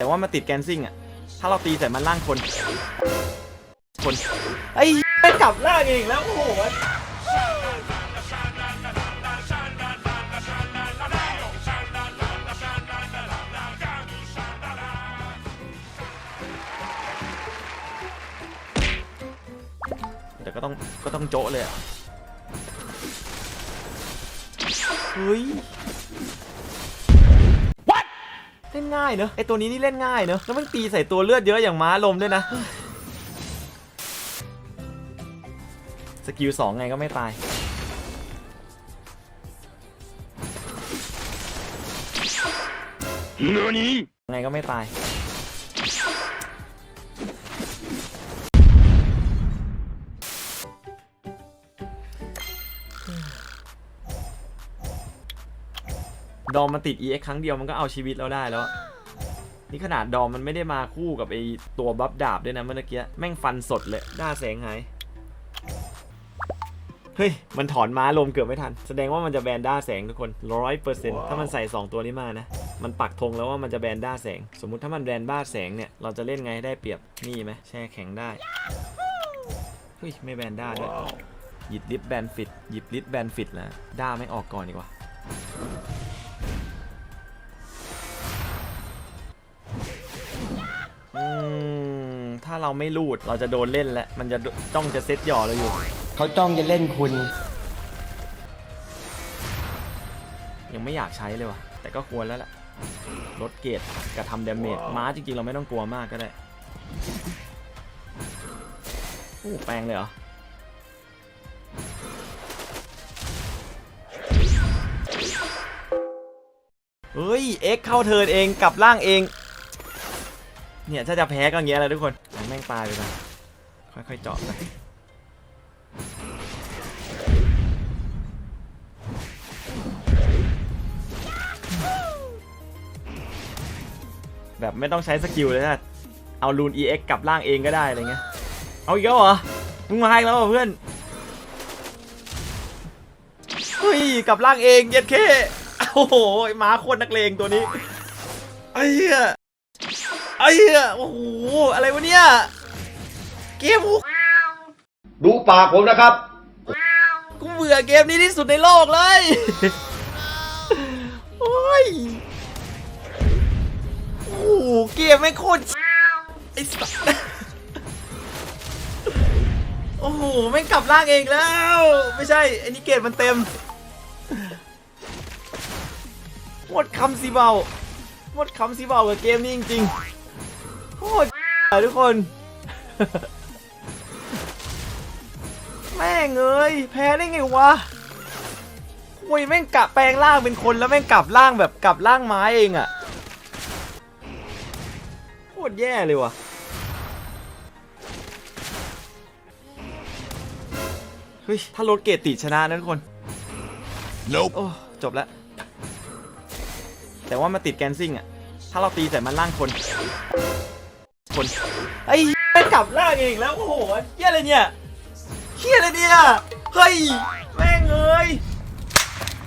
แต่ว่ามาติดแกนซิ่งอะ ถ้าเราตีใส่มันล่างคน คนไอ้ยไม่กลับล่างเองแล้วโอ้โหแต่ก็ต้องก็ต้องโจะเลยอะ เฮ้ย เล่นง่ายเนอะไอตัวนี้นี่เล่นง่ายเนอะแล้วมันตีใส่ตัวเลือดเยอะอย่างม้าลมด้วยนะ สกิลสองไงก็ไม่ตาย ไงก็ไม่ตาย ดอมมันติด EX ครั้งเดียวมันก็เอาชีวิตเราได้แล้วอะนี่ขนาดดอมมันไม่ได้มาคู่กับไอตัวบัฟดาบด้วยนะเมื่อกี้แม่งฟันสดเลยหน้าแสงหายเฮ้ย มันถอนม้าลมเกือบไม่ทัน แสดงว่ามันจะแบนด้าแสงทุกคนร้อยเปอร์เซ็นต์ถ้ามันใส่ 2 ตัวนี้มานะ มันปักธงแล้วว่ามันจะแบนด้าแสง สมมุติถ้ามันแบนบ้าแสงเนี่ย เราจะเล่นไงให้ได้เปรียบ นี่ไหมแช่แข็งได้ เฮ้ย ไม่แบนด้าด้วย หยิบลิฟต์แบนฟิต หยิบลิฟต์แบนฟิตแล้ว ด้าไม่ออกก่อนดีกว่า อืมถ้าเราไม่รูดเราจะโดนเล่นแล้วมันจะต้องจะเซตหย่อเราอยู่ เขาจ้องจะเล่นคุณ ยังไม่อยากใช้เลยว่ะ แต่ก็ควรแล้วแหละลดเกรดกับทำดาเมจม้าจริงๆ เราไม่ต้องกลัวมากก็ได้โอ้แปลงเลยเหรอเฮ้ยเอ็กเข้าเทิร์นเองกลับร่างเอง เนี่ยถ้าจะแพ้ก็อย่างเงี้ยแหละทุกคนแม่งตายไปก่อนค่อยๆเจาะไปแบบไม่ต้องใช้สกิลเลยนะเอารูน EX กลับร่างเองก็ได้อะไรเงี้ย เอาอีกแล้วเหรอ มึงมาอีกแล้วเหรอเพื่อน เฮ้ยกลับร่างเองเย็ดเคโอ้โหไอ้หมาโคตรนักเลงตัวนี้ไอ้เหี้ย ไอ้เหี้ยโอ้โห อะไรวะเนี่ย เกมกูดูปากผมนะครับ กูเบื่อเกมนี้ที่สุดในโลกเลย โอ้ย โอ้โห เกมไม่งโคตรไอ้สัสโอ้โห ไม่งกลับร่างเองแล้ว ไม่ใช่ไอ้นี่เกรดมันเต็มหมดคำสีเบาหมดคำสีเบากับเกมนี้จริง ๆ โคตรอะทุกคน แม่งเอ้ยแพ้ได้ไงวะโอ้ยแม่งกลับแปลงร่างเป็นคนแล้วแม่งกลับร่างแบบกลับร่างไม้เองอะโคตรแย่เลยวะเฮ้ยถ้าลดเกรดติดชนะนะทุกคน Nope. โอ้จบแล้ว แต่ว่ามาติดแกนซิ่งอะถ้าเราตีใส่มันล่างคน คนไอ้เหี้ยกลับล่างเองแล้วโอ้โหเหี้ยอะไรเนี่ยเฮียอะไรเนี่ยเฮ้ยแม่งเอ้ย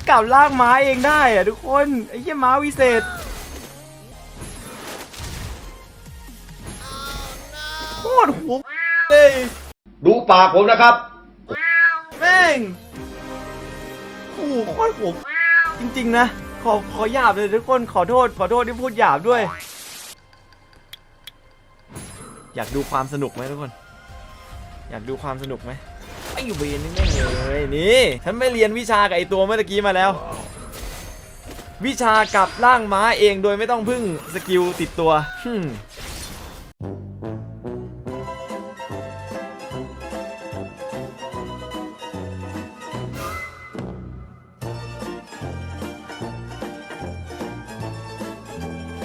กลับลากม้าเองได้อะทุกคนไอ้เหี้ยม้าวิเศษโคตรหัวเลยดูปากผมนะครับแม่งโอ้โหโคตรหัวจริงๆนะขอขอหยาบเลยทุกคนขอโทษขอโทษที่พูดหยาบด้วย อยากดูความสนุกไหมทุกคน อยากดูความสนุกไหมไอ้เวนนี่แม่งเลยนี่ฉันไม่เรียนวิชากับไอตัวเมื่อกี้มาแล้ว วิชากับร่างม้าเองโดยไม่ต้องพึ่งสกิลติดตัวฮึ